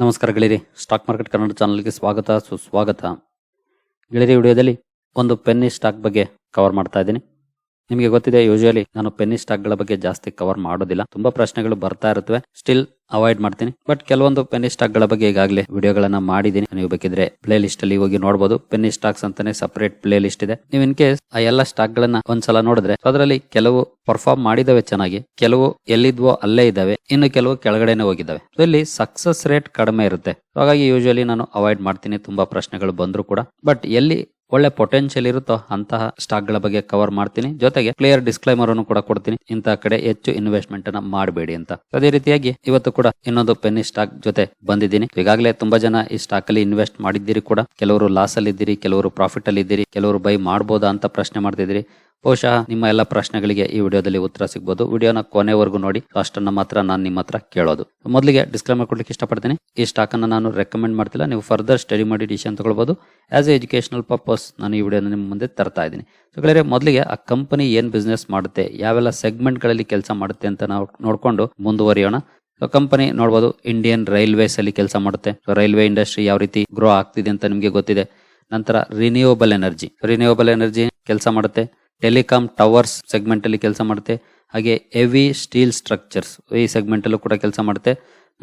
ನಮಸ್ಕಾರ ಗೆಳೆಯರಿ. Stock market Kannada ಚಾನಲ್ಗೆ ಸ್ವಾಗತ, ಸುಸ್ವಾಗತ. ಗೆಳೆಯರಿ ವಿಡಿಯೋದಲ್ಲಿ ಒಂದು ಪೆನ್ನಿ ಸ್ಟಾಕ್ ಬಗ್ಗೆ ಕವರ್ ಮಾಡ್ತಾ ಇದ್ದೀನಿ. ನಿಮಗೆ ಗೊತ್ತಿದೆ ಯೂಶುವಲಿ ನಾನು ಪೆನ್ನಿ ಸ್ಟಾಕ್ಗಳ ಬಗ್ಗೆ ಜಾಸ್ತಿ ಕವರ್ ಮಾಡೋದಿಲ್ಲ. ತುಂಬಾ ಪ್ರಶ್ನೆಗಳು ಬರ್ತಾ ಇರುತ್ತವೆ. ಸ್ಟಿಲ್ ಅವಾಯ್ಡ್ ಮಾಡ್ತೀನಿ. ಬಟ್ ಕೆಲವೊಂದು ಪೆನ್ನಿ ಸ್ಟಾಕ್ಗಳ ಬಗ್ಗೆ ಈಗಾಗಲೇ ವಿಡಿಯೋಗಳನ್ನ ಮಾಡಿದ್ದೀನಿ. ನೀವು ಬೇಕಿದ್ರೆ ಪ್ಲೇ ಲಿಸ್ಟ್ ಅಲ್ಲಿ ಹೋಗಿ ನೋಡಬಹುದು ಪೆನ್ನಿ ಸ್ಟಾಕ್ಸ್ ಅಂತಾನೆ ಸಪರೇಟ್ ಪ್ಲೇ ಲಿಸ್ಟ್ ಇದೆ. ನೀವು ಇನ್ ಕೇಸ್ ಆ ಎಲ್ಲ ಸ್ಟಾಕ್ ಗಳನ್ನ ಒಂದ್ಸಲ ನೋಡಿದ್ರೆ, ಅದರಲ್ಲಿ ಕೆಲವು ಪರ್ಫಾರ್ಮ್ ಮಾಡಿದವೆ ಚೆನ್ನಾಗಿ, ಕೆಲವು ಎಲ್ಲಿದ್ವೋ ಅಲ್ಲೇ ಇದಾವೆ ಇನ್ನು ಕೆಲವು ಕೆಳಗಡೆನೆ ಹೋಗಿದ್ದಾವೆ. ಇಲ್ಲಿ ಸಕ್ಸಸ್ ರೇಟ್ ಕಡಿಮೆ ಇರುತ್ತೆ. ಹಾಗಾಗಿ ಯೂಶುವಲಿ ನಾನು ಅವಾಯ್ಡ್ ಮಾಡ್ತೀನಿ. ತುಂಬಾ ಪ್ರಶ್ನೆಗಳು ಬಂದ್ರು ಕೂಡ. ಬಟ್ ಎಲ್ಲಿ ಒಳ್ಳೆ ಪೊಟೆನ್ಶಿಯಲ್ ಇರುತ್ತೋ ಅಂತಹ ಸ್ಟಾಕ್ಗಳ ಬಗ್ಗೆ ಕವರ್ ಮಾಡ್ತೀನಿ. ಜೊತೆಗೆ ಕ್ಲಿಯರ್ ಡಿಸ್ಕ್ಲೈಮರ್ ಅನ್ನು ಕೂಡ ಕೊಡ್ತೀನಿ. ಇಂತಹ ಕಡೆ ಹೆಚ್ಚು ಇನ್ವೆಸ್ಟ್ಮೆಂಟ್ ಅನ್ನ ಮಾಡಬೇಡಿ ಅಂತ. ಅದೇ ರೀತಿಯಾಗಿ ಇವತ್ತು ಕೂಡ ಇನ್ನೊಂದು ಪೆನ್ನಿ ಸ್ಟಾಕ್ ಜೊತೆ ಬಂದಿದ್ದೀನಿ. ಈಗಾಗಲೇ ತುಂಬಾ ಜನ ಈ ಸ್ಟಾಕ್ ಅಲ್ಲಿ ಇನ್ವೆಸ್ಟ್ ಮಾಡಿದ್ದೀರಿ ಕೂಡ. ಕೆಲವರು ಲಾಸ್ ಅಲ್ಲಿ ಇದ್ದೀರಿ ಕೆಲವರು ಪ್ರಾಫಿಟ್ ಅಲ್ಲಿ ಇದ್ದೀರಿ ಕೆಲವರು ಬೈ ಮಾಡಬಹುದಾ ಅಂತ ಪ್ರಶ್ನೆ ಮಾಡ್ತಿದ್ದೀರಿ. ಬಹುಶಃ ನಿಮ್ಮ ಎಲ್ಲ ಪ್ರಶ್ನೆಗಳಿಗೆ ಈ ವಿಡಿಯೋದಲ್ಲಿ ಉತ್ತರ ಸಿಗ್ಬೋದು. ವಿಡಿಯೋನ ಕೊನೆವರೆಗೂ ನೋಡಿ, ಅಷ್ಟನ್ನ ಮಾತ್ರ ನಾನು ನಿಮ್ಮ ಹತ್ರ ಕೇಳೋದು. ಮೊದಲಿಗೆ ಡಿಸ್ಕ್ಲೈಮರ್ ಕೊಡ್ಲಿಕ್ಕೆ ಇಷ್ಟಪಡ್ತೀನಿ. ಈ ಸ್ಟಾಕ್ ಅನ್ನು ನಾನು ರೆಕಮೆಂಡ್ ಮಾಡ್ತಿಲ್ಲ. ನೀವು ಫರ್ದರ್ ಸ್ಟಡಿ ಮಾಡಿ ಡಿಸಿಷನ್ ತಗೊಳ್ಬಹುದು ಆಸ್ ಎ ಎಜುಕೇಶನಲ್ ಪರ್ಪಸ್ ನಾನು ಈ ವಿಡಿಯೋನ ನಿಮ್ಮ ಮುಂದೆ ತರ್ತಾ ಇದ್ದೀನಿ. ಸೊ ಮೊದಲಿಗೆ ಆ ಕಂಪನಿ ಏನು ಬಿಸ್ನೆಸ್ ಮಾಡುತ್ತೆ, ಯಾವೆಲ್ಲ ಸೆಗ್ಮೆಂಟ್ಗಳಲ್ಲಿ ಕೆಲಸ ಮಾಡುತ್ತೆ ಅಂತ ನಾವು ನೋಡ್ಕೊಂಡು ಮುಂದುವರಿಯೋಣ. ಸೊ ಕಂಪನಿ ನೋಡ್ಬೋದು ಇಂಡಿಯನ್ ರೈಲ್ವೇಸ್ ಅಲ್ಲಿ ಕೆಲಸ ಮಾಡುತ್ತೆ. ರೈಲ್ವೆ ಇಂಡಸ್ಟ್ರಿ ಯಾವ ರೀತಿ ಗ್ರೋ ಆಗ್ತಿದೆ ಅಂತ ನಿಮಗೆ ಗೊತ್ತಿದೆ. ನಂತರ ರಿನ್ಯೂವಬಲ್ ಎನರ್ಜಿ ರಿನ್ಯೂವಬಲ್ ಎನರ್ಜಿ ಕೆಲಸ ಮಾಡುತ್ತೆ? ಟೆಲಿಕಾಂ ಟವರ್ಸ್ ಸೆಗ್ಮೆಂಟ್ ಅಲ್ಲಿ ಕೆಲಸ ಮಾಡುತ್ತೆ. ಹಾಗೆ ಹೆವಿ ಸ್ಟೀಲ್ ಸ್ಟ್ರಕ್ಚರ್ಸ್ ಈ ಸೆಗ್ಮೆಂಟ್ ಅಲ್ಲೂ ಕೂಡ ಕೆಲಸ ಮಾಡುತ್ತೆ.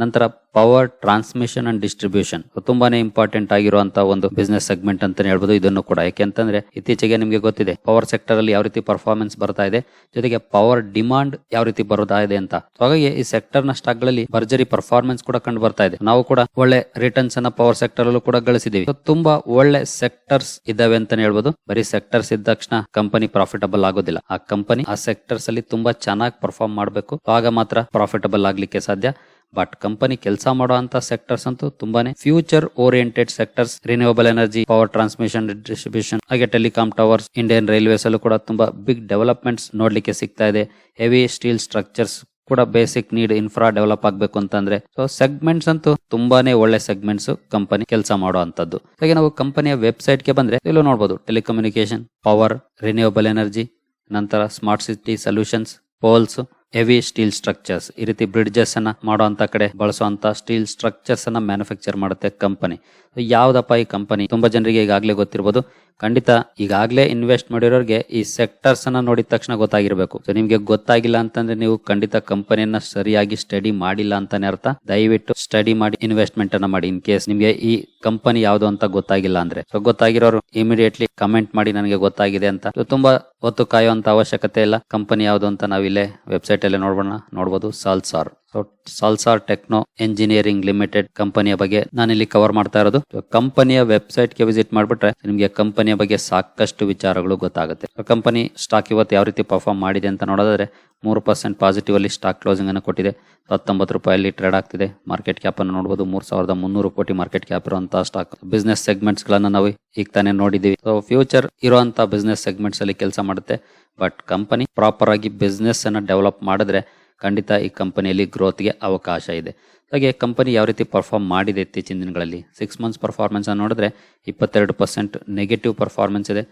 ನಂತರ ಪವರ್ ಟ್ರಾನ್ಸ್ಮಿಷನ್ ಅಂಡ್ ಡಿಸ್ಟ್ರಿಬ್ಯೂಷನ್ ತುಂಬಾನೇ ಇಂಪಾರ್ಟೆಂಟ್ ಆಗಿರುವಂತಹ ಒಂದು ಬಿಸ್ನೆಸ್ ಸೆಗ್ಮೆಂಟ್ ಅಂತಾನೆ ಹೇಳ್ಬೋದು. ಇದನ್ನು ಕೂಡ. ಯಾಕೆಂತಂದ್ರೆ ಇತ್ತೀಚೆಗೆ ನಿಮಗೆ ಗೊತ್ತಿದೆ ಪವರ್ ಸೆಕ್ಟರ್ ಅಲ್ಲಿ ಯಾವ ರೀತಿ ಪರ್ಫಾರ್ಮೆನ್ಸ್ ಬರ್ತಾ ಇದೆ, ಜೊತೆಗೆ ಪವರ್ ಡಿಮಾಂಡ್ ಯಾವ ರೀತಿ ಬರುತ್ತಾ ಇದೆ ಅಂತ. ಹಾಗಾಗಿ ಈ ಸೆಕ್ಟರ್ನ ಸ್ಟಾಕ್ಗಳಲ್ಲಿ ಭರ್ಜರಿ ಪರ್ಫಾರ್ಮೆನ್ಸ್ ಕೂಡ ಕಂಡು ಬರ್ತಾ ಇದೆ. ನಾವು ಕೂಡ ಒಳ್ಳೆ ರಿಟರ್ನ್ಸ್ ಅನ್ನ ಪವರ್ ಸೆಕ್ಟರ್ ಅಲ್ಲೂ ಕೂಡ ಗಳಿಸಿದೀವಿ ತುಂಬಾ ಒಳ್ಳೆ ಸೆಕ್ಟರ್ಸ್ ಇದಾವೆ ಅಂತಾನೆ ಹೇಳ್ಬೋದು. ಬರೀ ಸೆಕ್ಟರ್ಸ್ ಇದ್ದ ತಕ್ಷಣ ಕಂಪನಿ ಪ್ರಾಫಿಟಬಲ್ ಆಗೋದಿಲ್ಲ. ಆ ಕಂಪನಿ ಆ ಸೆಕ್ಟರ್ಸ್ ಅಲ್ಲಿ ತುಂಬಾ ಚೆನ್ನಾಗಿ ಪರ್ಫಾರ್ಮ್ ಮಾಡಬೇಕು. ಆಗ ಮಾತ್ರ ಪ್ರಾಫಿಟಬಲ್ ಆಗ್ಲಿಕ್ಕೆ ಸಾಧ್ಯ. ಬಟ್ ಕಂಪನಿ ಕೆಲಸ ಮಾಡುವಂತ ಸೆಕ್ಟರ್ಸ್ ಅಂತೂ ತುಂಬಾನೇ future oriented sectors renewable energy power transmission distribution ಹಾಗೆ ಟೆಲಿಕಾಂ ಟವರ್ಸ್ ಇಂಡಿಯನ್ ರೈಲ್ವೇಸ್ ಅಲ್ಲೂ ಕೂಡ ತುಂಬಾ ಬಿಗ್ ಡೆವಲಪ್ಮೆಂಟ್ಸ್ ನೋಡ್ಲಿಕ್ಕೆ ಸಿಗ್ತಾ ಇದೆ. ಹೆವಿ ಸ್ಟೀಲ್ ಸ್ಟ್ರಕ್ಚರ್ಸ್ ಕೂಡ ಬೇಸಿಕ್ ನೀಡ್ ಇನ್ಫ್ರಾ ಡೆವಲಪ್ ಆಗಬೇಕು ಅಂತಂದ್ರೆ ಸೊ ಸೆಗ್ಮೆಂಟ್ಸ್ ಅಂತೂ ತುಂಬಾನೇ ಒಳ್ಳೆ ಸೆಗ್ಮೆಂಟ್ಸ್ ಕಂಪನಿ ಕೆಲಸ ಮಾಡುವಂತದ್ದು ಹಾಗೆ ನಾವು ಕಂಪನಿಯ ವೆಬ್ಸೈಟ್ಗೆ ಬಂದ್ರೆ ಇಲ್ಲೂ ನೋಡಬಹುದು ಟೆಲಿಕಮ್ಯುನಿಕೇಶನ್ ಪವರ್ ರಿನ್ಯೂವಬಲ್ ಎನರ್ಜಿ ನಂತರ smart city solutions poles heavy steel structures. ಈ ರೀತಿ ಬ್ರಿಡ್ಜಸ್ ಅನ್ನ ಮಾಡುವಂತ ಕಡೆ ಬಳಸುವಂತ ಸ್ಟೀಲ್ ಸ್ಟ್ರಕ್ಚರ್ಸ್ ಅನ್ನ ಮ್ಯಾನುಫ್ಯಾಕ್ಚರ್ ಮಾಡುತ್ತೆ ಕಂಪನಿ. ಯಾವ್ದಪ್ಪ ಈ ಕಂಪನಿ? ತುಂಬಾ ಜನರಿಗೆ ಈಗಾಗಲೇ ಗೊತ್ತಿರಬಹುದು ಖಂಡಿತ ಈಗಾಗಲೇ ಇನ್ವೆಸ್ಟ್ ಮಾಡಿರೋರಿಗೆ ಈ ಸೆಕ್ಟರ್ಸ್ ಅನ್ನ ನೋಡಿದ ತಕ್ಷಣ ಗೊತ್ತಾಗಿರ್ಬೇಕು. ಸೊ ನಿಮ್ಗೆ ಗೊತ್ತಾಗಿಲ್ಲ ಅಂತಂದ್ರೆ ನೀವು ಖಂಡಿತ ಕಂಪನಿಯನ್ನ ಸರಿಯಾಗಿ ಸ್ಟಡಿ ಮಾಡಿಲ್ಲ ಅಂತಾನೆ ಅರ್ಥ. ದಯವಿಟ್ಟು ಸ್ಟಡಿ ಮಾಡಿ ಇನ್ವೆಸ್ಟ್ಮೆಂಟ್ ಅನ್ನ ಮಾಡಿ ಇನ್ ಕೇಸ್ ನಿಮ್ಗೆ ಈ ಕಂಪನಿ ಯಾವ್ದು ಅಂತ ಗೊತ್ತಾಗಿಲ್ಲ ಅಂದ್ರೆ. ಸೊ ಗೊತ್ತಾಗಿರೋರು ಇಮಿಡಿಯೇಟ್ಲಿ ಕಮೆಂಟ್ ಮಾಡಿ ನನಗೆ ಗೊತ್ತಾಗಿದೆ ಅಂತ. ತುಂಬಾ ಹೊತ್ತು ಕಾಯುವಂತ ಅವಶ್ಯಕತೆ ಇಲ್ಲ. ಕಂಪನಿ ಯಾವ್ದು ಅಂತ ನಾವಿಲ್ಲೇ ವೆಬ್ಸೈಟ್ ಅಲ್ಲಿ ನೋಡ್ಬೋಣ ನೋಡಬಹುದು Salasar so Salasar techno engineering limited ಕಂಪನಿಯ ಬಗ್ಗೆ ನಾನಿಲ್ಲಿ ಕವರ್ ಮಾಡ್ತಾ ಇರೋದು. ಕಂಪನಿಯ ವೆಬ್ಸೈಟ್ಗೆ ವಿಸಿಟ್ ಮಾಡ್ಬಿಟ್ರೆ ನಿಮಗೆ ಕಂಪನಿಯ ಬಗ್ಗೆ ಸಾಕಷ್ಟು ವಿಚಾರಗಳು ಗೊತ್ತಾಗುತ್ತೆ. ಕಂಪನಿ ಸ್ಟಾಕ್ ಇವತ್ತು ಯಾವ ರೀತಿ ಪರ್ಫಾರ್ಮ್ ಮಾಡಿದೆ ಅಂತ ನೋಡೋದಾದ್ರೆ ಮೂರು ಪರ್ಸೆಂಟ್ ಪಾಸಿಟಿವ್ ಅಲ್ಲಿ ಸ್ಟಾಕ್ ಕ್ಲೋಸಿಂಗ್ ಅನ್ನು ಕೊಟ್ಟಿದೆ. ಹತ್ತೊಂಬತ್ತು ರೂಪಾಯಲ್ಲಿ ಟ್ರೇಡ್ ಆಗ್ತಿದೆ. ಮಾರ್ಕೆಟ್ ಕ್ಯಾಪ್ ಅನ್ನು ನೋಡಬಹುದು ಮೂರ್ ಸಾವಿರದ ಮುನ್ನೂರು ಕೋಟಿ ಮಾರ್ಕೆಟ್ ಕ್ಯಾಪ್ ಇರುವಂತಹ ಸ್ಟಾಕ್ ಬಿಸ್ನೆಸ್ ಸೆಗ್ಮೆಂಟ್ಸ್ ಗಳನ್ನ ನಾವು ಈಗ ತಾನೇ ನೋಡಿದೀವಿ ಸೊ ಫ್ಯೂಚರ್ ಇರುವಂತಹ ಬಿಸ್ನೆಸ್ ಸೆಗ್ಮೆಂಟ್ಸ್ ಅಲ್ಲಿ ಕೆಲಸ ಮಾಡುತ್ತೆ. ಬಟ್ ಕಂಪನಿ ಪ್ರಾಪರ್ ಆಗಿ ಬಿಸ್ನೆಸ್ ಅನ್ನ ಡೆವಲಪ್ ಮಾಡಿದ್ರೆ ಖಂಡಿತ ಈ ಕಂಪನಿಯಲ್ಲಿ ಗ್ರೋತ್ಗೆ ಅವಕಾಶ ಇದೆ. ಹಾಗೆ ಕಂಪನಿ ಯಾವ ರೀತಿ ಪರ್ಫಾರ್ಮ್ ಮಾಡಿದೆ ಇತ್ತೀಚಿನ ದಿನಗಳಲ್ಲಿ? ಸಿಕ್ಸ್ ಮಂತ್ಸ್ ಪರ್ಫಾರ್ಮೆನ್ಸ್ ಅನ್ನು ನೋಡಿದ್ರೆ ಇಪ್ಪತ್ತೆರಡು ಪರ್ಸೆಂಟ್ ನೆಗೆಟಿವ್ ಪರ್ಫಾರ್ಮೆನ್ಸ್ ಇದೆ.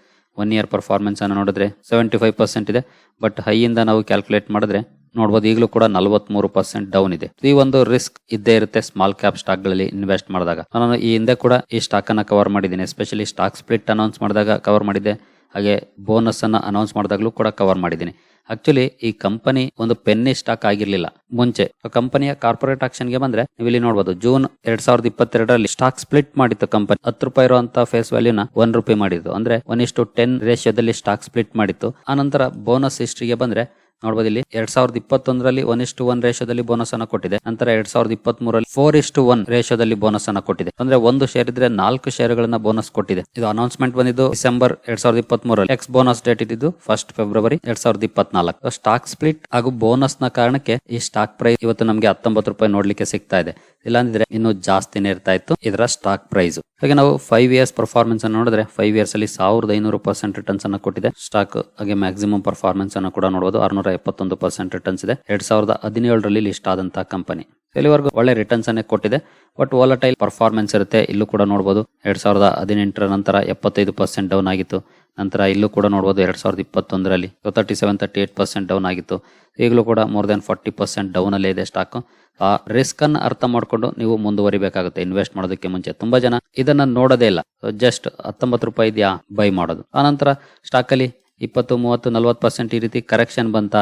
ಒನ್ ಇಯರ್ ಪರ್ಫಾರ್ಮೆನ್ಸ್ ಅನ್ನು ನೋಡಿದ್ರೆ ಸೆವೆಂಟಿ ಫೈವ್ ಪರ್ಸೆಂಟ್ ಇದೆ ಬಟ್ ಹೈಯಿಂದ ನಾವು ಕ್ಯಾಲ್ಕುಲೇಟ್ ಮಾಡಿದ್ರೆ ನೋಡ್ಬೋದು ಈಗಲೂ ಕೂಡ ನಲವತ್ಮೂರು ಪರ್ಸೆಂಟ್ ಡೌನ್ ಇದೆ. ಈ ಒಂದು ರಿಸ್ಕ್ ಇದ್ದೇ ಇರುತ್ತೆ ಸ್ಮಾಲ್ ಕ್ಯಾಪ್ ಸ್ಟಾಕ್ಗಳಲ್ಲಿ ಇನ್ವೆಸ್ಟ್ ಮಾಡಿದಾಗ. ನಾನು ಈ ಹಿಂದೆ ಕೂಡ ಈ ಸ್ಟಾಕನ್ನು ಕವರ್ ಮಾಡಿದ್ದೀನಿ. ಎಸ್ಪೆಷಲಿ ಸ್ಟಾಕ್ ಸ್ಪ್ಲಿಟ್ ಅನೌನ್ಸ್ ಮಾಡಿದಾಗ ಕವರ್ ಮಾಡಿದ್ದೆ. ಹಾಗೆ ಬೋನಸ್ ಅನ್ನು ಅನೌನ್ಸ್ ಮಾಡಿದಾಗಲೂ ಕೂಡ ಕವರ್ ಮಾಡಿದ್ದೀನಿ. ಆಕ್ಚುಲಿ ಈ ಕಂಪನಿ ಒಂದು ಪೆನ್ನಿ ಸ್ಟಾಕ್ ಆಗಿರ್ಲಿಲ್ಲ. ಮುಂಚೆ ಕಂಪನಿಯ ಕಾರ್ಪೊರೇಟ್ ಆಕ್ಷನ್ಗೆ ಬಂದ್ರೆ ನೀವು ಇಲ್ಲಿ ನೋಡಬಹುದು ಜೂನ್ ಎರಡ್ ಸಾವಿರದ ಇಪ್ಪತ್ತೆರಡರಲ್ಲಿ ಸ್ಟಾಕ್ ಸ್ಪ್ಲಿಟ್ ಮಾಡಿತ್ತು ಕಂಪನಿ ಹತ್ತು ರೂಪಾಯಿ ಇರುವಂತಹ ಫೇಸ್ ವ್ಯಾಲ್ಯೂನ ಒನ್ ರೂಪಾಯಿ ಮಾಡಿದ್ದು. ಅಂದ್ರೆ ಒನ್ ಇಷ್ಟು ಟೆನ್ ರೇಷಿಯೋದಲ್ಲಿ ಸ್ಟಾಕ್ ಸ್ಪ್ಲಿಟ್ ಮಾಡಿತ್ತು. ಆನಂತರ ಬೋನಸ್ ಹಿಸ್ಟ್ರಿಗೆ ಬಂದ್ರೆ ನೋಡಬಹುದು ಇಲ್ಲಿ ಎರಡ್ ಸಾವಿರದ ಇಪ್ಪತ್ತೊಂದರಲ್ಲಿ ಒನ್ ಇಷ್ಟು ಒನ್ ರೇಷೋದಲ್ಲಿ ಬೋನಸ್ ಅನ್ನ ಕೊಟ್ಟಿದೆ. ನಂತರ ಎರಡ್ ಸಾವಿರದ ಇಪ್ಪತ್ತ್ ಮೂರಲ್ಲಿ ಫೋರ್ ಇಷ್ಟು ಒನ್ ರೇಷೋದಲ್ಲಿ ಬೋನಸ್ ಅನ್ನ ಕೊಟ್ಟಿದೆ. ಅಂದ್ರೆ ಒಂದು ಶೇರ್ ಇದ್ರೆ ನಾಲ್ಕು ಶೇರ್ಗಳನ್ನ ಬೋನಸ್ ಕೊಟ್ಟಿದೆ. ಇದು ಅನೌನ್ಸ್ಮೆಂಟ್ ಬಂದಿದ್ದು ಡಿಸೆಂಬರ್ ಎರಡ್ ಸಾವಿರದ ಇಪ್ಪತ್ತ್ ಮೂರಲ್ಲಿ ಎಕ್ಸ್ ಬೋನಸ್ ಡೇಟ್ ಇದ್ದು ಫಸ್ಟ್ ಫೆಬ್ರವರಿ ಎರಡ್ ಸಾವಿರದ ಇಪ್ಪತ್ನಾಲ್ಕು. ಸ್ಟಾಕ್ ಸ್ಪ್ಲಿಟ್ ಹಾಗೂ ಬೋನಸ್ನ ಕಾರಣಕ್ಕೆ ಈ ಸ್ಟಾಕ್ ಪ್ರೈಸ್ ಇವತ್ತು ನಮಗೆ ಹತ್ತೊಂಬತ್ತು ರೂಪಾಯಿ ನೋಡ್ಲಿಕ್ಕೆ ಸಿಗ್ತಾ ಇದೆ. ಇಲ್ಲಾಂದ್ರೆ ಇನ್ನು ಜಾಸ್ತಿನೇ ಇರ್ತಾ ಇತ್ತು. ಇದರ ಸ್ಟಾಕ್ ಪ್ರೈಸ್ ಹಾಗೆ ನಾವು ಫೈವ್ ಇಯರ್ಸ್ ಪರ್ಫಾರ್ಮೆನ್ಸ್ ಅನ್ನು ನೋಡಿದ್ರೆ ಫೈವ್ ಇಯರ್ಸ್ ಅಲ್ಲಿ ಸಾವಿರದ ಐನೂರು ಪರ್ಸೆಂಟ್ ರಿಟರ್ನ್ಸ್ ಅನ್ನು ಕೊಟ್ಟಿದೆ. ಸ್ಟಾಕ್ ಹಾಗೆ ಮ್ಯಾಕ್ಸಿಮಮ್ ಪರ್ಫಾರ್ಮೆನ್ಸ್ ಅನ್ನು ಕೂಡ ನೋಡಬಹುದು ಆರ್ನೂರ ಎಪ್ಪತ್ತೊಂದು ಪರ್ಸೆಂಟ್ ರಿಟರ್ನ್ಸ್ ಇದೆ. ಎರಡ್ ಸಾವಿರದ ಹದಿನೇಳರಲ್ಲಿ ಲಿಸ್ಟ್ ಆದಂತಹ ಕಂಪನಿ ಇಲ್ಲಿವರೆಗೂ ಒಳ್ಳೆ ರಿಟರ್ನ್ಸ್ ಅನ್ನೇ ಕೊಟ್ಟಿದೆ. ಬಟ್ ವಾಲಟೈಲ್ ಪರ್ಫಾರ್ಮೆನ್ಸ್ ಇರುತ್ತೆ. ಇಲ್ಲೂ ಕೂಡ ನೋಡಬಹುದು ಎರಡ್ ಸಾವಿರದ ಹದಿನೆಂಟರ ನಂತರ ಎಪ್ಪತ್ತೈದು ಪರ್ಸೆಂಟ್ ಡೌನ್ ಆಗಿತ್ತು. ನಂತರ ಇಲ್ಲೂ ಕೂಡ ನೋಡ್ಬೋದು ಎರಡು ಸಾವಿರದ ಇಪ್ಪತ್ತೊಂದರಲ್ಲಿ thirty seven thirty eight percent down ಆಗಿತ್ತು. ಈಗಲೂ ಕೂಡ ಮೋರ್ ದೆನ್ ಫಾರ್ಟಿ ಪರ್ಸೆಂಟ್ ಡೌನಲ್ಲೇ ಇದೆ ಸ್ಟಾಕ್ ಆ ರಿಸ್ಕನ್ನು ಅರ್ಥ ಮಾಡ್ಕೊಂಡು ನೀವು ಮುಂದುವರಿಬೇಕಾಗುತ್ತೆ. ಇನ್ವೆಸ್ಟ್ ಮಾಡೋದಕ್ಕೆ ಮುಂಚೆ ತುಂಬಾ ಜನ ಇದನ್ನ ನೋಡೋದೇ ಇಲ್ಲ. ಜಸ್ಟ್ ಹತ್ತೊಂಬತ್ತು ರೂಪಾಯಿ ಇದೆಯಾ ಬೈ ಮಾಡೋದು. ಆನಂತರ ಸ್ಟಾಕ್ ಅಲ್ಲಿ ಇಪ್ಪತ್ತು, ಮೂವತ್ತು, ನಲ್ವತ್ತು ಪರ್ಸೆಂಟ್ ಈ ರೀತಿ ಕರೆಕ್ಷನ್ ಬಂತ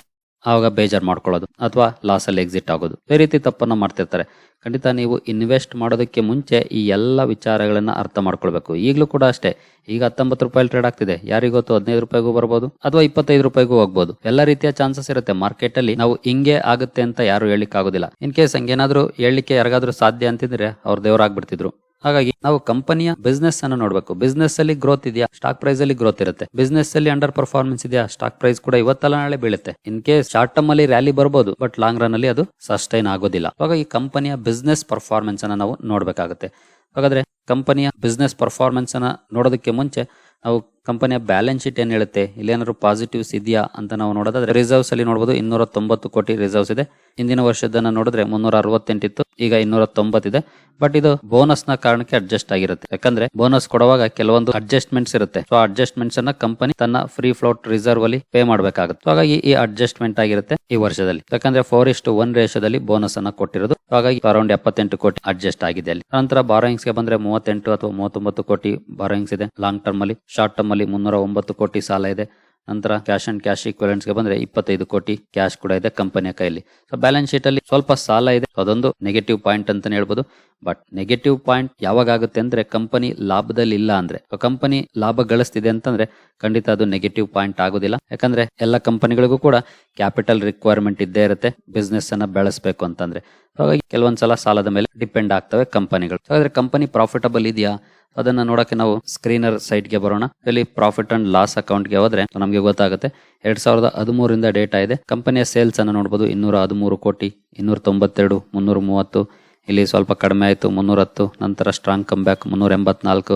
ಆವಾಗ ಬೇಜಾರ್ ಮಾಡ್ಕೊಳ್ಳೋದು ಅಥವಾ ಲಾಸಲ್ಲಿ ಎಕ್ಸಿಟ್ ಆಗೋದು. ಈ ರೀತಿ ತಪ್ಪನ್ನು ಮಾಡ್ತಿರ್ತಾರೆ. ಖಂಡಿತ ನೀವು ಇನ್ವೆಸ್ಟ್ ಮಾಡೋದಕ್ಕೆ ಮುಂಚೆ ಈ ಎಲ್ಲ ವಿಚಾರಗಳನ್ನು ಅರ್ಥ ಮಾಡ್ಕೊಳ್ಬೇಕು. ಈಗಲೂ ಕೂಡ ಅಷ್ಟೇ. ಈಗ ಹತ್ತೊಂಬತ್ತು ರೂಪಾಯಿ ಟ್ರೇಡ್ ಆಗ್ತಿದೆ. ಯಾರಿಗೊತ್ತು ಹದಿನೈದು ರೂಪಾಯಿಗೂ ಬರ್ಬೋದು ಅಥವಾ ಇಪ್ಪತ್ತೈದು ರೂಪಾಯಿಗೂ ಹೋಗ್ಬೋದು. ಎಲ್ಲ ರೀತಿಯ ಚಾನ್ಸಸ್ ಇರುತ್ತೆ. ಮಾರ್ಕೆಟ್ ಅಲ್ಲಿ ನಾವು ಹಿಂಗೆ ಆಗುತ್ತೆ ಅಂತ ಯಾರು ಹೇಳಿಕ್ ಆಗೋದಿಲ್ಲ ಇನ್ ಕೇಸ್ ಹಂಗೇನಾದ್ರೂ ಹೇಳಲಿಕ್ಕೆ ಯಾರಿಗಾದ್ರೂ ಸಾಧ್ಯ ಅಂತಿದ್ರೆ ಅವ್ರ ದೇವರಾಗ್ಬಿಡ್ತಿದ್ರು ಹಾಗಾಗಿ ನಾವು ಕಂಪನಿಯ ಬಿಸ್ನೆಸ್ ಅನ್ನು ನೋಡಬೇಕು. ಬಿಸ್ನೆಸ್ ಅಲ್ಲಿ ಗ್ರೋತ್ ಇದೆಯಾ? ಸ್ಟಾಕ್ ಪ್ರೈಸ್ ಅಲ್ಲಿ ಗ್ರೋತ್ ಇರುತ್ತೆ. ಬಿಸ್ನೆಸ್ ಅಲ್ಲಿ ಅಂಡರ್ ಪರ್ಫಾರ್ಮೆನ್ಸ್ ಇದೆಯಾ? ಸ್ಟಾಕ್ ಪ್ರೈಸ್ ಕೂಡ ಇವತ್ತಲ್ಲ, ನಾಳೆ ಬೀಳುತ್ತೆ. ಇನ್ ಕೇಸ್ ಶಾರ್ಟ್ ಟರ್ಮ್ ಅಲ್ಲಿ ರ್ಯಾಲಿ ಬರಬಹುದು ಬಟ್ ಲಾಂಗ್ ರನ್ ಅಲ್ಲಿ ಅದು ಸಸ್ಟೈನ್ ಆಗೋದಿಲ್ಲ. ಹಾಗಾಗಿ ಕಂಪನಿಯ ಬಿಸ್ನೆಸ್ ಪರ್ಫಾರ್ಮೆನ್ಸ್ ಅನ್ನ ನಾವು ನೋಡಬೇಕಾಗುತ್ತೆ. ಹಾಗಾದ್ರೆ ಕಂಪನಿಯ ಬಿಸ್ನೆಸ್ ಪರ್ಫಾರ್ಮೆನ್ಸ್ ಅನ್ನ ನೋಡೋದಕ್ಕೆ ಮುಂಚೆ ನಾವು ಕಂಪನಿಯ ಬ್ಯಾಲೆನ್ಸ್ ಶೀಟ್ ಏನ್ ಹೇಳುತ್ತೆ? ಇಲ್ಲೇನಾದ್ರು ಪಾಸಿಟಿವ್ಸ್ ಇದೆಯಾ ಅಂತ ನಾವು ನೋಡೋದಾದ್ರೆ ರಿಸರ್ವ್ಸ್ ಅಲ್ಲಿ ನೋಡಬಹುದು ಇನ್ನೂರ ತೊಂಬತ್ತು ಕೋಟಿ ರಿಸರ್ವ್ಸ್ ಇದೆ. ಹಿಂದಿನ ವರ್ಷದನ್ನ ನೋಡಿದ್ರೆ ಮುನ್ನೂರ ಅರವತ್ತೆಂಟಿತ್ತು ಈಗ ಇನ್ನೂರ ತೊಂಬತ್ತಿದೆ ಬಟ್ ಇದು ಬೋನಸ್ನ ಕಾರಣಕ್ಕೆ ಅಡ್ಜಸ್ಟ್ ಆಗಿರುತ್ತೆ. ಯಾಕಂದ್ರೆ ಬೋನಸ್ ಕೊಡುವಾಗ ಕೆಲವೊಂದು ಅಡ್ಜಸ್ಟ್ಮೆಂಟ್ಸ್ ಇರುತ್ತೆ. ಸೊ ಅಡ್ಜಸ್ಟ್ಮೆಂಟ್ಸ್ ಅನ್ನ ಕಂಪನಿ ತನ್ನ ಫ್ರೀ ಫ್ಲೋಟ್ ರಿಸರ್ವ್ ಅಲ್ಲಿ ಪೇ ಮಾಡಬೇಕಾಗುತ್ತೆ. ಹಾಗಾಗಿ ಈ ಅಡ್ಜಸ್ಟ್ಮೆಂಟ್ ಆಗಿರುತ್ತೆ ಈ ವರ್ಷದಲ್ಲಿ. ಯಾಕಂದ್ರೆ ಫೋರ್ ಇಷ್ಟು ಒನ್ ರೇಷದಲ್ಲಿ ಬೋನಸ್ ಅನ್ನ ಕೊಟ್ಟಿರೋದು. ಹಾಗಾಗಿ ಅರೌಂಡ್ ಎಪ್ಪತ್ತೆಂಟು ಕೋಟಿ ಅಡ್ಜಸ್ಟ್ ಆಗಿದೆ ಅಲ್ಲಿ. ನಂತರ ಬಾರೋಯಿಂಗ್ಸ್ಗೆ ಬಂದ್ರೆ ಮೂವತ್ತೆಂಟು ಅಥವಾ ಮೂವತ್ತೊಂಬತ್ತು ಕೋಟಿ ಬಾರೋಯಿಂಗ್ಸ್ ಇದೆ ಲಾಂಗ್ ಟರ್ಮ್ ಅಲ್ಲಿ. ಶಾರ್ಟ್ ಟರ್ಮ್ ಅಲ್ಲಿ ಮುನ್ನೂರ ಒಂಬತ್ತು ಕೋಟಿ ಸಾಲ ಇದೆ. ನಂತರ ಕ್ಯಾಶ್ ಅಂಡ್ ಕ್ಯಾಶ್ ಈಕ್ವಲೆಂಟ್ಸ್ಗೆ ಬಂದ್ರೆ ಇಪ್ಪತ್ತೈದು ಕೋಟಿ ಕ್ಯಾಶ್ ಕೂಡ ಇದೆ ಕಂಪನಿಯ ಕೈಯಲ್ಲಿ. ಸೊ ಬ್ಯಾಲೆನ್ಸ್ ಶೀಟ್ ಅಲ್ಲಿ ಸ್ವಲ್ಪ ಸಾಲ ಇದೆ. ಅದೊಂದು ನೆಗೆಟಿವ್ ಪಾಯಿಂಟ್ ಅಂತಾನೆ ಹೇಳ್ಬೋದು. ಬಟ್ ನೆಗೆಟಿವ್ ಪಾಯಿಂಟ್ ಯಾವಾಗ ಆಗುತ್ತೆ ಅಂದ್ರೆ ಕಂಪನಿ ಲಾಭದಲ್ಲಿ ಇಲ್ಲ ಅಂದ್ರೆ. ಕಂಪನಿ ಲಾಭ ಗಳಿಸ್ತಿದೆ ಅಂತಂದ್ರೆ ಖಂಡಿತ ಅದು ನೆಗೆಟಿವ್ ಪಾಯಿಂಟ್ ಆಗೋದಿಲ್ಲ. ಯಾಕಂದ್ರೆ ಎಲ್ಲ ಕಂಪನಿಗಳಿಗೂ ಕೂಡ ಕ್ಯಾಪಿಟಲ್ ರಿಕ್ವೈರ್ಮೆಂಟ್ ಇದ್ದೇ ಇರುತ್ತೆ. ಬಿಸ್ನೆಸ್ ಅನ್ನ ಬೆಳೆಸಬೇಕು ಅಂತಂದ್ರೆ. ಹಾಗಾಗಿ ಕೆಲವೊಂದ್ಸಲ ಸಾಲದ ಮೇಲೆ ಡಿಪೆಂಡ್ ಆಗ್ತವೆ ಕಂಪನಿಗಳು ಹಾಗಾದ್ರೆ ಕಂಪನಿ ಪ್ರಾಫಿಟಬಲ್ ಇದೆಯಾ? ಅದನ್ನ ನೋಡಕ್ಕೆ ನಾವು ಸ್ಕ್ರೀನರ್ ಸೈಟ್ಗೆ ಬರೋಣ. ಇಲ್ಲಿ ಪ್ರಾಫಿಟ್ ಅಂಡ್ ಲಾಸ್ ಅಕೌಂಟ್ಗೆ ಹೋದ್ರೆ ನಮಗೆ ಗೊತ್ತಾಗುತ್ತೆ. ಎರಡ್ ಸಾವಿರದ ಹದಿಮೂರಿಂದ ಡೇಟಾ ಇದೆ. ಕಂಪನಿಯ ಸೇಲ್ಸ್ ಅನ್ನು ನೋಡಬಹುದು ಇನ್ನೂರ ಹದಿಮೂರು ಕೋಟಿ, ಇನ್ನೂರ ತೊಂಬತ್ತೆರಡು, ಮುನ್ನೂರ ಮೂವತ್ತು. ಇಲ್ಲಿ ಸ್ವಲ್ಪ ಕಡಿಮೆ ಆಯಿತು. ಮುನ್ನೂರ ಹತ್ತು, ನಂತರ ಸ್ಟ್ರಾಂಗ್ ಕಮ್ ಬ್ಯಾಕ್ ಮುನ್ನೂರ ಎಂಬತ್ನಾಲ್ಕು,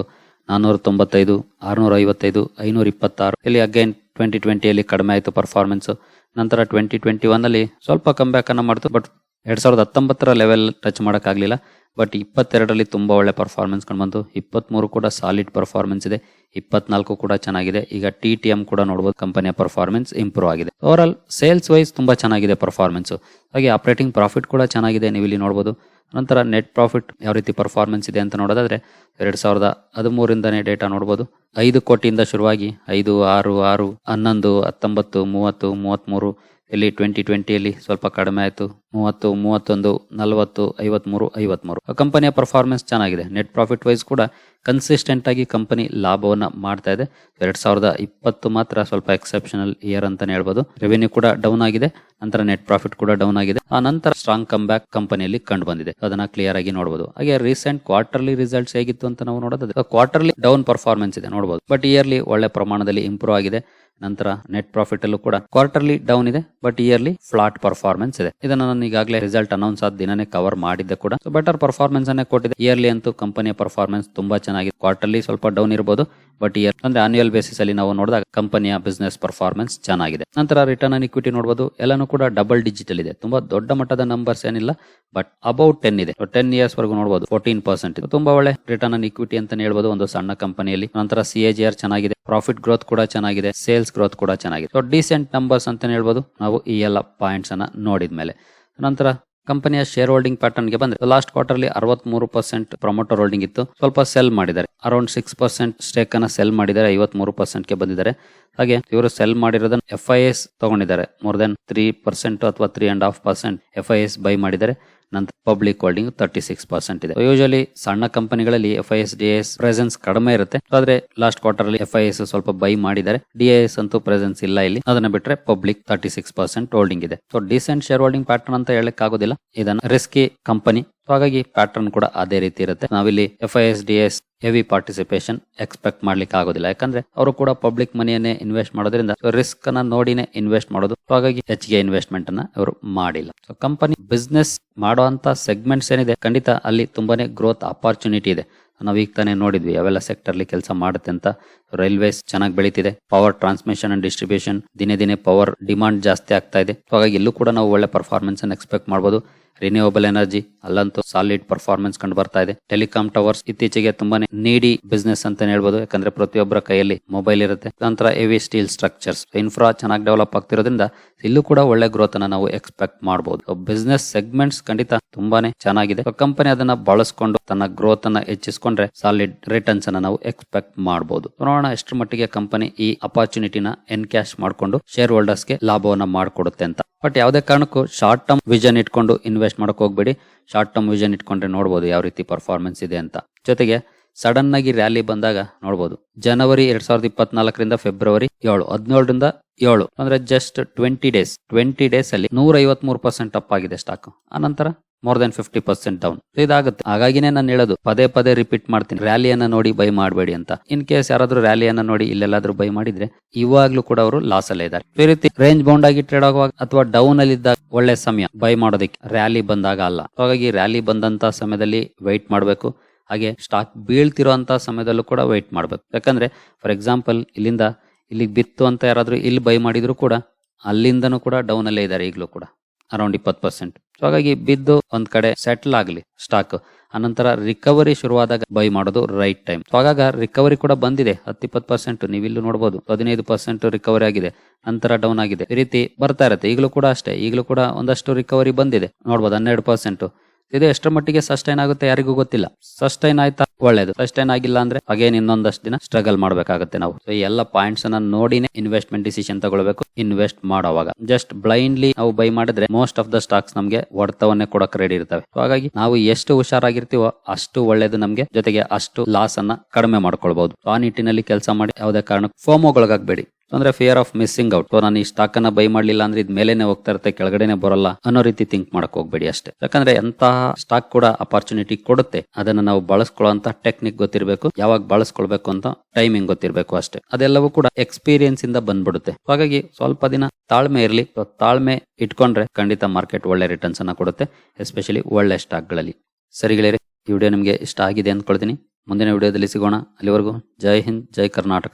ನಾನ್ನೂರ ತೊಂಬತ್ತೈದು, ಆರ್ನೂರ ಐವತ್ತೈದು, ಐನೂರ ಇಪ್ಪತ್ತಾರು. ಇಲ್ಲಿ ಅಗೈನ್ ಟ್ವೆಂಟಿ ಟ್ವೆಂಟಿಯಲ್ಲಿ ಕಡಿಮೆ ಆಯಿತು ಪರ್ಫಾರ್ಮೆನ್ಸ್ ನಂತರ ಟ್ವೆಂಟಿ ಟ್ವೆಂಟಿ ಒನ್ ಅಲ್ಲಿ ಸ್ವಲ್ಪ ಕಮ್ ಬ್ಯಾಕ್ ಅನ್ನು ಮಾಡ್ತು. ಬಟ್ ಎರಡ್ ಸಾವಿರದ ಹತ್ತೊಂಬತ್ತರ ಲೆವೆಲ್ ಟಚ್ ಮಾಡೋಕ್ಕಾಗಲಿಲ್ಲ. ಬಟ್ ಇಪ್ಪತ್ತೆರಡರಲ್ಲಿ ತುಂಬ ಒಳ್ಳೆ ಪರ್ಫಾರ್ಮೆನ್ಸ್ ಕಂಡು ಬಂತು. ಇಪ್ಪತ್ಮೂರು ಕೂಡ ಸಾಲಿಡ್ ಪರ್ಫಾರ್ಮೆನ್ಸ್ ಇದೆ. ಇಪ್ಪತ್ನಾಲ್ಕು ಕೂಡ ಚೆನ್ನಾಗಿದೆ. ಈಗ ಟಿ ಟಿ ಎಂ ಕೂಡ ನೋಡ್ಬೋದು ಕಂಪನಿಯ ಪರ್ಫಾರ್ಮೆನ್ಸ್ ಇಂಪ್ರೂವ್ ಆಗಿದೆ. ಓವರ್ ಆಲ್ ಸೇಲ್ಸ್ ವೈಸ್ ತುಂಬ ಚೆನ್ನಾಗಿದೆ ಪರ್ಫಾರ್ಮೆನ್ಸು ಹಾಗೆ ಆಪರೇಟಿಂಗ್ ಪ್ರಾಫಿಟ್ ಕೂಡ ಚೆನ್ನಾಗಿದೆ ನೀವು ಇಲ್ಲಿ ನೋಡ್ಬೋದು. ನಂತರ ನೆಟ್ ಪ್ರಾಫಿಟ್ ಯಾವ ರೀತಿ ಪರ್ಫಾರ್ಮೆನ್ಸ್ ಇದೆ ಅಂತ ನೋಡೋದಾದ್ರೆ ಎರಡು ಸಾವಿರದ ಹದಿಮೂರಿಂದನೇ ಡೇಟಾ ನೋಡ್ಬೋದು. ಐದು ಕೋಟಿಯಿಂದ ಶುರುವಾಗಿ ಐದು, ಆರು ಆರು, ಹನ್ನೊಂದು, ಹತ್ತೊಂಬತ್ತು, ಮೂವತ್ತು, ಮೂವತ್ಮೂರು ಇಲ್ಲಿ ಟ್ವೆಂಟಿ ಟ್ವೆಂಟಿಯಲ್ಲಿ ಸ್ವಲ್ಪ ಕಡಿಮೆ ಆಯಿತು. ಮೂವತ್ತು, ಮೂವತ್ತೊಂದು, ನಲವತ್ತು, ಐವತ್ಮೂರು ಐವತ್ಮೂರು. ಕಂಪನಿಯ ಪರ್ಫಾರ್ಮೆನ್ಸ್ ಚೆನ್ನಾಗಿದೆ. ನೆಟ್ ಪ್ರಾಫಿಟ್ ವೈಸ್ ಕೂಡ ಕನ್ಸಿಸ್ಟೆಂಟ್ ಆಗಿ ಕಂಪನಿ ಲಾಭವನ್ನು ಮಾಡ್ತಾ ಇದೆ. ಎರಡು ಸಾವಿರದ ಇಪ್ಪತ್ತು ಮಾತ್ರ ಸ್ವಲ್ಪ ಎಕ್ಸೆಪ್ಷನಲ್ ಇಯರ್ ಅಂತಲೇ ಹೇಳ್ಬೋದು. ರೆವಿನ್ಯೂ ಕೂಡ ಡೌನ್ ಆಗಿದೆ. ನಂತರ ನೆಟ್ ಪ್ರಾಫಿಟ್ ಕೂಡ ಡೌನ್ ಆಗಿದೆ. ಆ ನಂತರ ಸ್ಟ್ರಾಂಗ್ ಕಮ್ ಬ್ಯಾಕ್ ಕಂಪನಿಯಲ್ಲಿ ಕಂಡು ಬಂದಿದೆ. ಅದನ್ನ ಕ್ಲಿಯರ್ ಆಗಿ ನೋಡಬಹುದು ಹಾಗೆ ರೀಸೆಂಟ್ ಕ್ವಾರ್ಟರ್ಲಿ ರಿಸಲ್ಟ್ಸ್ ಹೇಗಿತ್ತು ಅಂತ ನಾವು ನೋಡೋದು ಕ್ವಾರ್ಟರ್ಲಿ ಡೌನ್ ಪರ್ಫಾರ್ಮೆನ್ಸ್ ಇದೆ ನೋಡಬಹುದು ಬಟ್ ಇಯರ್ಲಿ ಒಳ್ಳೆ ಪ್ರಮಾಣದಲ್ಲಿ ಇಂಪ್ರೂವ್ ಆಗಿದೆ. ನಂತರ ನೆಟ್ ಪ್ರಾಫಿಟ್ ಅಲ್ಲೂ ಕೂಡ ಕ್ವಾರ್ಟರ್ಲಿ ಡೌನ್ ಇದೆ ಬಟ್ ಇಯರ್ಲಿ ಫ್ಲಾಟ್ ಪರ್ಫಾರ್ಮೆನ್ಸ್ ಇದೆ. ಇದನ್ನ ನಾನು ಈಗಾಗಲೇ ರಿಸಲ್ಟ್ ಅನೌನ್ಸ್ ಆದ ದಿನನೇ ಕವರ್ ಮಾಡಿದ್ದೆ ಕೂಡ. ಬೆಟರ್ ಪರ್ಫಾರ್ಮೆನ್ಸ್ ಅನ್ನೇ ಕೊಟ್ಟಿದೆ. ಇಯರ್ಲಿ ಅಂತೂ ಕಂಪನಿಯ ಪರ್ಫಾರ್ಮೆನ್ಸ್ ತುಂಬಾ ಚೆನ್ನಾಗಿದೆ. ಕ್ವಾರ್ಟರ್ಲಿ ಸ್ವಲ್ಪ ಡೌನ್ ಇರಬಹುದು ಬಟ್ ಇಯರ್ ಅಂದ್ರೆ ಆನ್ಯುಯಲ್ ಬೇಸಿಸ್ ಅಲ್ಲಿ ನಾವು ನೋಡಿದಾಗ ಕಂಪನಿಯ ಬಿಸ್ನೆಸ್ ಪರ್ಫಾರ್ಮೆನ್ಸ್ ಚೆನ್ನಾಗಿದೆ. ನಂತರ ರಿಟರ್ನ್ ಆನ್ ಇಕ್ವಿಟಿ ನೋಡಬಹುದು ಎಲ್ಲಾನು ಕೂಡ ಡಬಲ್ ಡಿಜಿಟಲ್ ಇದೆ. ತುಂಬಾ ದೊಡ್ಡ ಮಟ್ಟದ ನಂಬರ್ಸ್ ಏನಿಲ್ಲ ಬಟ್ ಅಬೌಟ್ ಟೆನ್ ಇದೆ. ಟೆನ್ ಇಯರ್ಸ್ ವರೆಗೂ ನೋಡಬಹುದು ಫೋರ್ಟೀನ್ ಪರ್ಸೆಂಟ್ ತುಂಬಾ ಒಳ್ಳೆ ರಿಟರ್ನ್ ಆನ್ ಇಕ್ವಿಟಿ ಅಂತ ಹೇಳ್ಬೋದು ಒಂದು ಸಣ್ಣ ಕಂಪನಿಯಲ್ಲಿ ನಂತರ ಸಿ ಎ ಜಿ ಆರ್ ಚೆನ್ನಾಗಿದೆ ಪ್ರಾಫಿಟ್ ಗ್ರೋತ್ ಕೂಡ ಚೆನ್ನಾಗಿದೆ ಸೇಲ್ಸ್ ಗ್ರೋತ್ ಕೂಡ ಚೆನ್ನಾಗಿದೆ. ಸೊ ಡಿಸೆಂಟ್ ನಂಬರ್ಸ್ ಅಂತ ಹೇಳ್ಬೋದು, ನಾವು ಈ ಎಲ್ಲ ಪಾಯಿಂಟ್ಸ್ ಅನ್ನ ನೋಡಿದ್ಮೇಲೆ. ನಂತರ ಕಂಪನಿಯ ಶೇರ್ ಹೋಲ್ಡಿಂಗ್ ಪ್ಯಾಟರ್ನ್ಗೆ ಬಂದ್ರೆ ಲಾಸ್ಟ್ ಕ್ವಾರ್ಟರ್ಲಿ ಅರವತ್ಮೂರು ಪರ್ಸೆಂಟ್ ಪ್ರಮೋಟರ್ ಹೋಲ್ಡಿಂಗ್ ಇತ್ತು. ಸ್ವಲ್ಪ ಸೆಲ್ ಮಾಡಿದ್ದಾರೆ. ಅರೌಂಡ್ ಸಿಕ್ಸ್ ಪರ್ಸೆಂಟ್ ಸ್ಟೇಕ್ ಅನ್ನ ಸೆಲ್ ಮಾಡಿದ್ದಾರೆ. ಐವತ್ಮೂರು ಪರ್ಸೆಂಟ್ಗೆ ಬಂದಿದ್ದಾರೆ. ಹಾಗೆ ಇವರು ಸೆಲ್ ಮಾಡಿರೋದನ್ನ ಎಫ್ ಐ ಎಸ್ ತಗೊಂಡಿದ್ದಾರೆ. ಮೋರ್ ದೆನ್ ತ್ರೀ ಪರ್ಸೆಂಟ್ ಅಥವಾ three and half percent F I S buy ಮಾಡಿದ್ದಾರೆ. ನಂತರ public holding thirty six percent ಇದೆ ಯೂಶಲಿ ಸಣ್ಣ ಕಂಪನಿಗಳಲ್ಲಿ F I S D S presence ಕಡಿಮೆ ಇರುತ್ತೆ. ಆದ್ರೆ ಲಾಸ್ಟ್ ಕ್ವಾರ್ಟರ್ ಅಲ್ಲಿ ಎಫ್ ಐ ಎಸ್ ಸ್ವಲ್ಪ ಬೈ ಮಾಡಿದ್ದಾರೆ. ಡಿ ಎಸ್ ಅಂತೂ ಪ್ರೆಸೆನ್ಸ್ ಇಲ್ಲ ಇಲ್ಲಿ. ಅದನ್ನ ಬಿಟ್ರೆ public thirty six percent holding ಇದೆ. So decent share holding pattern ಅಂತ ಹೇಳಕ್ ಆಗೋದಿಲ್ಲ ಇದನ್ನ ರಿಸ್ಕಿ ಕಂಪನಿ ಹಾಗಾಗಿ ಪ್ಯಾಟರ್ನ್ ಕೂಡ ಅದೇ ರೀತಿ ಇರುತ್ತೆ. ನಾವಿಲ್ಲಿ F I S D S heavy participation expect ಮಾಡ್ಲಿಕ್ಕೆ ಆಗೋದಿಲ್ಲ. ಯಾಕಂದ್ರೆ ಅವರು ಕೂಡ ಪಬ್ಲಿಕ್ ಮನಿಯನ್ನೇ ಇನ್ವೆಸ್ಟ್ ಮಾಡೋದ್ರಿಂದ ರಿಸ್ಕ್ ಅನ್ನ ನೋಡಿನೇ ಇನ್ವೆಸ್ಟ್ ಮಾಡೋದು. ಹಾಗಾಗಿ ಹೆಚ್ಚಿಗೆ ಇನ್ವೆಸ್ಟ್ಮೆಂಟ್ ಅನ್ನ ಅವರು ಮಾಡಿಲ್ಲ. ಸೊ ಕಂಪನಿ ಬಿಸ್ನೆಸ್ ಮಾಡುವಂತ ಸೆಗ್ಮೆಂಟ್ಸ್ ಏನಿದೆ, ಖಂಡಿತ ಅಲ್ಲಿ ತುಂಬಾನೇ ಗ್ರೋತ್ ಅಪಾರ್ಚುನಿಟಿ ಇದೆ. ನಾವು ಈಗ ತಾನೇ ನೋಡಿದ್ವಿ, ಅವೆಲ್ಲ ಸೆಕ್ಟರ್ಲಿ ಕೆಲಸ ಮಾಡುತ್ತೆ ಅಂತ. ರೈಲ್ವೇಸ್ ಚೆನ್ನಾಗಿ ಬೆಳೀತಿದೆ. ಪವರ್ ಟ್ರಾನ್ಸ್ಮಿಷನ್ ಅಂಡ್ ಡಿಸ್ಟ್ರಿಬ್ಯೂಷನ್ ದಿನೇ ದಿನೇ ಪವರ್ ಡಿಮಾಂಡ್ ಜಾಸ್ತಿ ಆಗ್ತಾ ಇದೆ. ಹಾಗಾಗಿ ಎಲ್ಲೂ ಕೂಡ ನಾವು ಒಳ್ಳೆ ಪರ್ಫಾರ್ಮೆನ್ಸ್ ಅನ್ನು ಎಕ್ಸ್ಪೆಕ್ಟ್ ಮಾಡಬಹುದು ರಿನ್ಯೂವಬಲ್ ಎನರ್ಜಿ ಅಲ್ಲಂತೂ ಸಾಲಿಡ್ ಪರ್ಫಾರ್ಮೆನ್ಸ್ ಕಂಡು ಬರ್ತಾ ಇದೆ. ಟೆಲಿಕಾಂ ಟವರ್ಸ್ ಇತ್ತೀಚೆಗೆ ತುಂಬಾನೇ ನೀಡಿ ಬಿಸ್ನೆಸ್ ಅಂತ ಹೇಳ್ಬೋದು. ಯಾಕಂದ್ರೆ ಪ್ರತಿಯೊಬ್ಬರ ಕೈಯಲ್ಲಿ ಮೊಬೈಲ್ ಇರುತ್ತೆ. ನಂತರ ಹೆವಿ ಸ್ಟೀಲ್ ಸ್ಟ್ರಕ್ಚರ್ಸ್ ಇನ್ಫ್ರಾ ಚೆನ್ನಾಗಿ ಡೆವಲಪ್ ಆಗ್ತಿರೋದ್ರಿಂದ ಇಲ್ಲೂ ಕೂಡ ಒಳ್ಳೆ ಗ್ರೋತ್ ಅನ್ನ ನಾವು ಎಕ್ಸ್ಪೆಕ್ಟ್ ಮಾಡಬಹುದು ಬಿಸ್ನೆಸ್ ಸೆಗ್ಮೆಂಟ್ಸ್ ಖಂಡಿತ ತುಂಬಾನೇ ಚೆನ್ನಾಗಿದೆ. ಕಂಪನಿ ಅದನ್ನ ಬಳಸ್ಕೊಂಡು ತನ್ನ ಗ್ರೋತ್ ಅನ್ನ ಹೆಚ್ಚಿಸಿಕೊಂಡ್ರೆ ಸಾಲಿಡ್ ರಿಟರ್ನ್ಸ್ ಅನ್ನ ನಾವು ಎಕ್ಸ್ಪೆಕ್ಟ್ ಮಾಡಬಹುದು ನೋಡೋಣ ಎಷ್ಟರ ಮಟ್ಟಿಗೆ ಕಂಪನಿ ಈ ಅಪಾರ್ಚುನಿಟಿನ ಎನ್ಕ್ಯಾಶ್ ಮಾಡಿಕೊಂಡು ಶೇರ್ ಹೋಲ್ಡರ್ಸ್ಗೆ ಲಾಭವನ್ನ ಮಾಡಿಕೊಡುತ್ತೆ ಅಂತ. ಬಟ್ ಯಾವುದೇ ಕಾರಣಕ್ಕೂ ಶಾರ್ಟ್ ಟರ್ಮ್ ವಿಷನ್ ಇಟ್ಕೊಂಡು ಇನ್ವೆಸ್ಟ್ ಮಾಡಕ್ ಹೋಗ್ಬೇಡಿ. ಶಾರ್ಟ್ ಟರ್ಮ್ ವಿಷನ್ ಇಟ್ಕೊಂಡ್ರೆ ನೋಡಬಹುದು ಯಾವ ರೀತಿ ಪರ್ಫಾರ್ಮೆನ್ಸ್ ಇದೆ ಅಂತ. ಜೊತೆಗೆ ಸಡನ್ ಆಗಿ ರ್ಯಾಲಿ ಬಂದಾಗ ನೋಡಬಹುದು ಜನವರಿ ಎರಡ್ ಸಾವಿರದ ಇಪ್ಪತ್ನಾಲ್ಕರಿಂದ ಫೆಬ್ರವರಿ ಏಳು, ಹದಿನೇಳರಿಂದ ಏಳು. ಅಂದ್ರೆ just twenty days twenty days ಅಲ್ಲಿ ನೂರ ಐವತ್ ಮೂರು ಪರ್ಸೆಂಟ್ ಅಪ್ ಆಗಿದೆ ಸ್ಟಾಕ್ ಆನಂತರ more than fifty percent down ಇದಾಗುತ್ತೆ. ಹಾಗಾಗಿನೇ ನಾನು ಹೇಳೋದು, ಪದೇ ಪದೇ ರಿಪೀಟ್ ಮಾಡ್ತೀನಿ. ರ್ಯಾಲಿಯನ್ನ ನೋಡಿ ಬೈ ಮಾಡಬೇಡಿ ಅಂತ. ಇನ್ ಕೇಸ್ ಯಾರಾದ್ರೂ ರ್ಯಾಲಿಯನ್ನ ನೋಡಿ ಇಲ್ಲೆಲ್ಲಾದ್ರೂ ಬೈ ಮಾಡಿದ್ರೆ ಇವಾಗ್ಲೂ ಕೂಡ ಅವರು ಲಾಸ್ ಅಲ್ಲೇ ಇದ್ದಾರೆ. ಈ ರೀತಿ ರೇಂಜ್ ಬೌಂಡ್ ಆಗಿ ಟ್ರೇಡ್ ಆಗುವಾಗ ಅಥವಾ ಡೌನ್ ಅಲ್ಲಿ ಇದ್ದಾಗ ಒಳ್ಳೆ ಸಮಯ ಬೈ ಮಾಡೋದಕ್ಕೆ. ರ್ಯಾಲಿ ಬಂದಾಗ ಅಲ್ಲ. ಹಾಗಾಗಿ ರ್ಯಾಲಿ ಬಂದಂತ ಸಮಯದಲ್ಲಿ ವೈಟ್ ಮಾಡಬೇಕು. ಹಾಗೆ ಸ್ಟಾಕ್ ಬೀಳ್ತಿರೋಂತ ಸಮಯದಲ್ಲೂ ಕೂಡ ವೈಟ್ ಮಾಡಬೇಕು. ಯಾಕಂದ್ರೆ ಫಾರ್ ಎಕ್ಸಾಂಪಲ್ ಇಲ್ಲಿಂದ ಇಲ್ಲಿಗೆ ಬಿತ್ತು ಅಂತ ಯಾರಾದ್ರೂ ಇಲ್ಲಿ ಬೈ ಮಾಡಿದ್ರು ಕೂಡ, ಅಲ್ಲಿಂದನೂ ಕೂಡ ಡೌನ್ ಅಲ್ಲೇ ಇದ್ದಾರೆ ಈಗಲೂ ಕೂಡ ಅರೌಂಡ್ ಇಪ್ಪತ್ತು ಪರ್ಸೆಂಟ್ ಹಾಗಾಗಿ ಬಿದ್ದು ಒಂದ್ ಕಡೆ ಸೆಟ್ಲ್ ಆಗಲಿ ಸ್ಟಾಕ್ ಅನಂತರ ರಿಕವರಿ ಶುರುವಾದಾಗ ಬೈ ಮಾಡೋದು ರೈಟ್ ಟೈಮ್ ಹಾಗಾಗ ರಿಕವರಿ ಕೂಡ ಬಂದಿದೆ ಹತ್ತಿಪ್ಪತ್ತು ಪರ್ಸೆಂಟ್ ನೀವಿಲ್ಲೂ ನೋಡಬಹುದು ಹದಿನೈದು ಪರ್ಸೆಂಟ್ ರಿಕವರಿ ಆಗಿದೆ, ನಂತರ ಡೌನ್ ಆಗಿದೆ. ಈ ರೀತಿ ಬರ್ತಾ ಇರುತ್ತೆ, ಈಗಲೂ ಕೂಡ ಅಷ್ಟೇ, ಈಗಲೂ ಕೂಡ ಒಂದಷ್ಟು ರಿಕವರಿ ಬಂದಿದೆ. ನೋಡಬಹುದು ಹನ್ನೆರಡು ಪರ್ಸೆಂಟ್ ಇದು ಎಷ್ಟರ ಮಟ್ಟಿಗೆ ಸಸ್ಟೈನ್ ಆಗುತ್ತೆ ಯಾರಿಗೂ ಗೊತ್ತಿಲ್ಲ. ಸಸ್ಟೈನ್ ಆಯ್ತಾ? ಒಳ್ಳೇದು. ಸಸ್ಟೈನ್ ಆಗಿಲ್ಲ ಅಂದ್ರೆ ಅಗೇನ್ ಇನ್ನೊಂದಷ್ಟು ದಿನ ಸ್ಟ್ರಗಲ್ ಮಾಡಬೇಕಾಗುತ್ತೆ ನಾವು. ಈ ಎಲ್ಲ ಪಾಯಿಂಟ್ಸ್ ಅನ್ನ ನೋಡಿನೇ ಇನ್ವೆಸ್ಟ್ಮೆಂಟ್ ಡಿಸಿಷನ್ ತಗೊಳ್ಬೇಕು. ಇನ್ವೆಸ್ಟ್ ಮಾಡೋವಾಗ. ಜಸ್ಟ್ ಬ್ಲೈಂಡ್ಲಿ ನಾವು ಬೈ ಮಾಡಿದ್ರೆ ಮೋಸ್ಟ್ ಆಫ್ ದ ಸ್ಟಾಕ್ಸ್ ನಮಗೆ ಹೊಡೆತವನ್ನೇ ಕೊಡಕ್ ರೆಡಿ ಇರ್ತವೆ. ಹಾಗಾಗಿ ನಾವು ಎಷ್ಟು ಹುಷಾರಾಗಿರ್ತೀವೋ ಅಷ್ಟು ಒಳ್ಳೇದು ನಮಗೆ ಜೊತೆಗೆ ಅಷ್ಟು ಲಾಸ್ ಅನ್ನ ಕಡಿಮೆ ಮಾಡ್ಕೊಳ್ಬಹುದು. ಆ ನಿಟ್ಟಿನಲ್ಲಿ ಕೆಲಸ ಮಾಡಿ ಯಾವುದೇ ಕಾರಣಕ್ಕೂ ಫೋಮೋಗೊಳಗಾಗಬೇಡಿ ಅಂದ್ರೆ ಫಿಯರ್ ಆಫ್ ಮಿಸ್ಸಿಂಗ್ ಔಟ್ ನಾನು ಈ ಸ್ಟಾಕ್ ಅನ್ನ ಬೈ ಮಾಡ್ಲಿಲ್ಲ ಅಂದ್ರೆ ಇದ್ ಮೇಲೆನೆ ಹೋಗ್ತಾ ಇರುತ್ತೆ, ಕೆಳಗಡೆನೆ ಬರಲ್ಲ ಅನ್ನೋ ರೀತಿ ಥಿಂಕ್ ಮಾಡಕ್ ಹೋಗ್ಬೇಡಿ ಅಷ್ಟೇ. ಯಾಕಂದ್ರೆ ಎಂತಹ ಸ್ಟಾಕ್ ಕೂಡ ಅಪರ್ಚುನಿಟಿ ಕೊಡುತ್ತೆ, ಅದನ್ನ ನಾವು ಬಳಸ್ಕೊಳ್ಳುವಂತ ಟೆಕ್ನಿಕ್ ಗೊತ್ತಿರಬೇಕು, ಯಾವಾಗ ಬಳಸ್ಕೊಳ್ಬೇಕು ಅಂತ ಟೈಮಿಂಗ್ ಗೊತ್ತಿರಬೇಕು ಅಷ್ಟೇ. ಅದೆಲ್ಲವೂ ಕೂಡ ಎಕ್ಸ್ಪೀರಿಯನ್ಸ್ ಇಂದ ಬಂದ್ಬಿಡುತ್ತೆ. ಹಾಗಾಗಿ ಸ್ವಲ್ಪ ದಿನ ತಾಳ್ಮೆ ಇರಲಿ. ತಾಳ್ಮೆ ಇಟ್ಕೊಂಡ್ರೆ ಖಂಡಿತ ಮಾರ್ಕೆಟ್ ಒಳ್ಳೆ ರಿಟರ್ನ್ಸ್ ಅನ್ನ ಕೊಡುತ್ತೆ ಎಸ್ಪೆಷಲಿ ಒಳ್ಳೆ ಸ್ಟಾಕ್ಗಳಲ್ಲಿ ಸರಿಗಳಿರಿ ಈ ವಿಡಿಯೋ ನಿಮಗೆ ಇಷ್ಟ ಆಗಿದೆ ಅಂದ್ಕೊಳ್ತೀನಿ. ಮುಂದಿನ ವಿಡಿಯೋದಲ್ಲಿ ಸಿಗೋಣ. ಅಲ್ಲಿವರೆಗೂ ಜೈ ಹಿಂದ್, ಜೈ ಕರ್ನಾಟಕ.